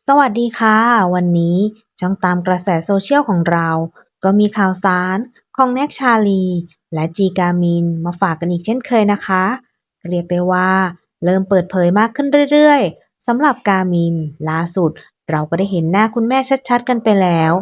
สวัสดีค่ะ วันนี้ช่องตามกระแสโซเชียลของเรา ก็มีข่าวสารของแน็กชาลี และจีกามินมาฝากกันอีกเช่นเคยนะคะ เรียกได้ว่า เริ่มเปิดเผยมากขึ้นเรื่อยๆสำหรับกามิน ล่าสุด เราก็ได้เห็นหน้าคุณแม่ชัดๆ กันไปแล้ว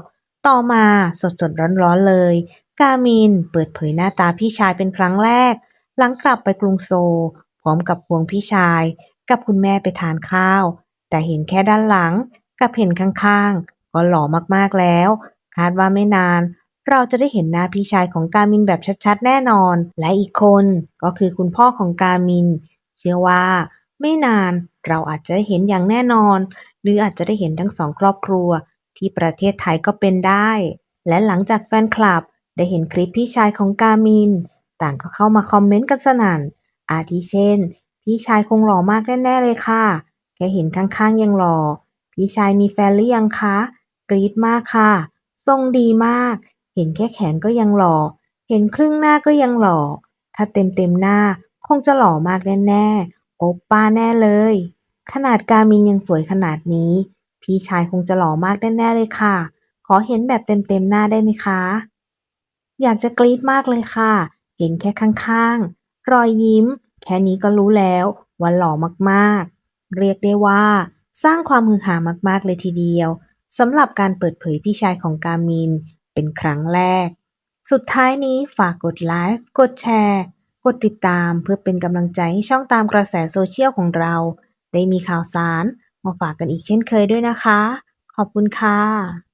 ต่อมาสดๆร้อนๆเลย กามินเปิดเผยหน้าตาพี่ชายเป็นครั้งแรก หลังกลับไปกรุงโซลพร้อมกับควงพี่ชาย กับคุณแม่ไปทานข้าว แต่เห็นแค่ด้านหลังกับเห็นข้างๆ ก็หล่อมากๆแล้ว คาดว่าไม่นาน เราจะได้เห็นหน้าพี่ชายของกามินแบบชัดๆ แน่นอน และอีกคนก็คือคุณพ่อของกามิน เชื่อว่า ไม่นานเราอาจจะได้เห็นอย่างแน่นอน หรืออาจจะได้เห็นทั้งสองครอบครัว ที่ประเทศไทยก็เป็นได้ และหลังจากแฟนคลับ ได้เห็นคลิปพี่ชายของกามิน ต่างก็เข้ามาคอมเมนต์กันสนั่นอาทิเช่น พี่ชายคงหล่อมากแน่ๆเลยค่ะ แค่เห็นข้างๆยังหล่อพี่ชายมีแฟนหรือยังคะ กรี๊ดมากค่ะ ทรงดีมาก เห็นแค่แขนก็ยังหล่อ เห็นครึ่งหน้าก็ยังหล่อ ถ้าเต็มเต็มหน้าคงจะหล่อมากแน่ๆ โอปป้าแน่เลย ขนาดกามินยังสวยขนาดนี้ พี่ชายคงจะหล่อมากแน่ๆเลยค่ะ ขอเห็นแบบเต็มเต็มหน้าได้ไหมคะ อยากจะกรี๊ดมากเลยค่ะ เห็นแค่ข้างๆ รอยยิ้ม แค่นี้ก็รู้แล้วว่าหล่อมากๆ เรียกได้ว่า สร้างความฮือฮามากๆเลยทีเดียวสำหรับการเปิดเผยพี่ชายของกามิน เป็นครั้งแรก สุดท้ายนี้ฝากกดไลค์กดแชร์ กดติดตามเพื่อเป็นกำลังใจให้ช่องตามกระแสโซเชียลของเรา ได้มีข่าวสารมาฝากกันอีกเช่นเคยด้วยนะคะ ขอบคุณค่ะ